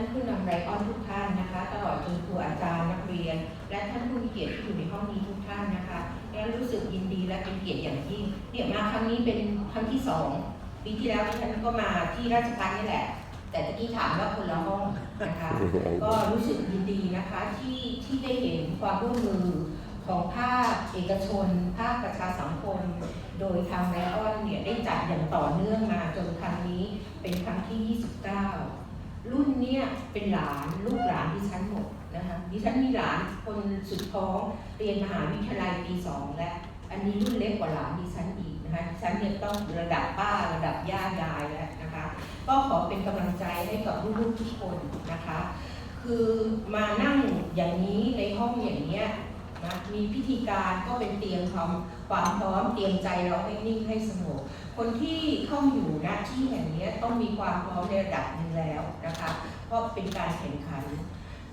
านผู้นำไรออนทุกท่านนะคะ ตลอดจนครูอาจารย์นักเรียน และท่านผู้มีเกียรติที่อยู่ในห้องนี้ทุกท่านนะคะและรู้สึกยินดีและเป็นเกียรติอย่างยิ่งเนี่ยมาครั้งนี้เป็นครั้งที่สองปีที่แล้วดิฉันก็มาที่ราชพัฒนี่แหละ แต่ตะกี้ถามว่าคนละห้องนะคะ ก็รู้สึกยินดีนะคะที่ที่ได้เห็นความร่วมมือของภาคเอกชน ภาคประชาสังคม โดยทางไลออนเนี่ยได้จัดอย่างต่อเนื่องมาจนครั้งนี้เป็นครั้งที่ 29 รุ่นเนี่ยเป็นหลานลูกหลานดิฉันหมดนะคะดิฉันมีหลานคนสุดท้องเรียนมหาวิทยาลัยปีสองและอันนี้รุ่นเล็กกว่าหลานดิฉันอีกนะคะดิฉันเนี่ยต้องระดับป้าระดับย่ายายแล้วนะคะก็ขอเป็นกำลังใจให้กับลูกๆทุกคนนะคะ คือมานั่งอย่างนี้ในห้องอย่างเนี้ยนะมีพิธีการก็เป็นเตียมความ ความพร้อมเตรียมใจเราให้นิ่งให้สงบคนที่เข้าอยู่ณที่แห่งนี้ต้องมีความพร้อมในระดับหนึ่งแล้วนะคะเพราะเป็นการแข่งขัน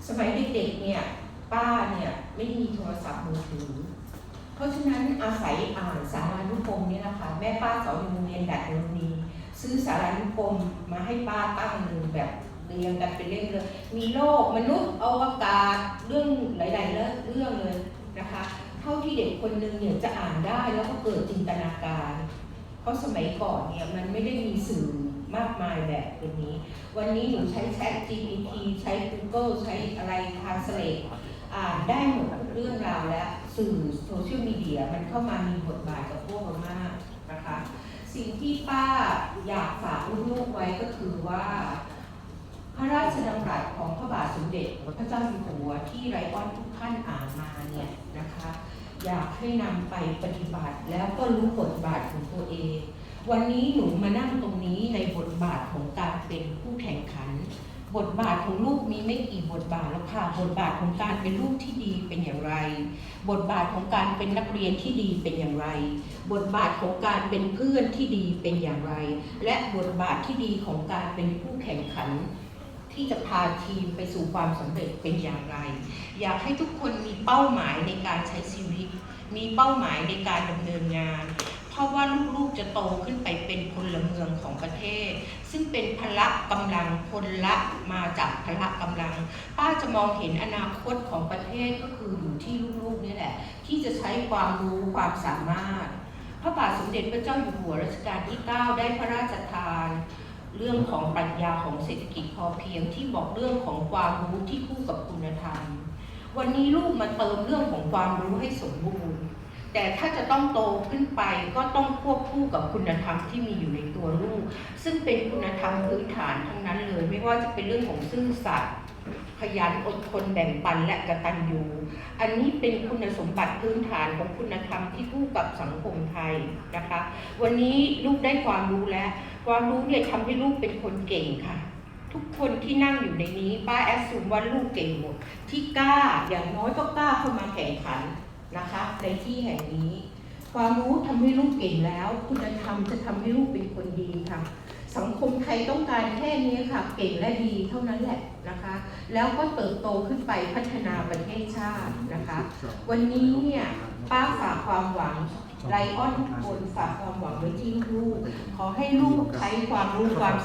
สมัยเด็กๆเนี่ยป้าเนี่ยไม่มีโทรศัพท์มือถือ เพราะฉะนั้นอาศัยอ่านสารานุกรมเนี่ยนะคะแม่ป้าสอนอยู่โรงเรียนดัดโรงนีซื้อสารานุกรมมาให้ป้าตั้งหนึ่งแบบเรียงกันเป็นเล่มเลยมีโลกมนุษย์อวกาศเรื่องหลาย ๆ เรื่องเลยนะคะ เท่าที่เด็กคนหนึงเนี่ยจะอ่านได้แล้วก็เกิดจินตนาการ เพราะสมัยก่อนเนี่ยมันไม่ได้มีสื่อมากมายแบบวันนี้ วันนี้หนูใช้ Chat GPT ใช้ Google ใช้อะไร Translate อ่านได้หมดเรื่องราวแล้วสื่อโซเชียลมีเดียมันเข้ามามีบทบาทกับพวกเรามากนะคะ สิ่งที่ป้าอยากฝากลูกๆไว้ก็คือว่า พระราชดำรัสของพระบาทสมเด็จพระเจ้าอยู่หัวที่ไรออนทุกท่านอ่านมาเนี่ยนะคะ อยากให้นำไปปฏิบัติ แล้วก็รู้บทบาทของตัวเอง วันนี้หนูมานั่งตรงนี้ในบทบาทของการเป็นผู้แข่งขัน บทบาทของลูกมีไม่กี่บทบาทแล้วค่ะบทบาทของการเป็นลูกที่ดีเป็นอย่างไร บทบาทของการเป็นนักเรียนที่ดีเป็นอย่างไร บทบาทของการเป็นเพื่อนที่ดีเป็นอย่างไร และบทบาทที่ดีของการเป็นผู้แข่งขัน ที่จะพาทีมไปสู่ความสำเร็จเป็นอย่างไร อยากให้ทุกคนมีเป้าหมายในการใช้ชีวิต มีเป้าหมายในการดำเนินงาน เพราะว่าลูกๆจะโตขึ้นไปเป็นพลเมืองของประเทศ ซึ่งเป็นพละกำลังพลละมาจากพละกำลัง ป้าจะมองเห็นอนาคตของประเทศก็คืออยู่ที่ลูกๆนี่แหละ ที่จะใช้ความรู้ความสามารถ พระบาทสมเด็จพระเจ้าอยู่หัวรัชกาลที่ 9 ได้พระราชทาน เรื่องของปรัชญาของเศรษฐกิจพอเพียงที่บอกเรื่องของความรู้ที่คู่กับคุณธรรม วันนี้ลูกมาเติมเรื่องของความรู้ให้สมบูรณ์ แต่ถ้าจะต้องโตขึ้นไปก็ต้องควบคู่กับคุณธรรมที่มีอยู่ในตัวลูก ซึ่งเป็นคุณธรรมพื้นฐานทั้งนั้นเลย ไม่ว่าจะเป็นเรื่องของซื่อสัตย์ ขยันอดทนแบ่งปันและกตัญญู อันนี้เป็นคุณสมบัติพื้นฐานของคุณธรรมที่คู่กับสังคมไทยนะคะ วันนี้ลูกได้ความรู้แล้ว ความรู้เนี่ยทำให้ลูกเป็นคนเก่งค่ะ ทุกคนที่นั่งอยู่ในนี้ป้าแอดซูมว่าลูกเก่งหมด ที่กล้าอย่างน้อยก็กล้าเข้ามาแข่งขันนะคะ ในที่แห่งนี้ ความรู้ทำให้ลูกเก่งแล้ว คุณธรรมจะทำให้ลูกเป็นคนดีค่ะ สังคมไทยต้องการแค่นี้ค่ะ เก่งและดีเท่านั้นแหละนะคะ แล้วก็เติบโตขึ้นไปพัฒนาประเทศชาตินะคะ วันนี้เนี่ยป้าฝากความหวังไลออนทุกคนฝากความหวังไว้ที่ลูกๆขอให้ลูกใช้ความรู้ความ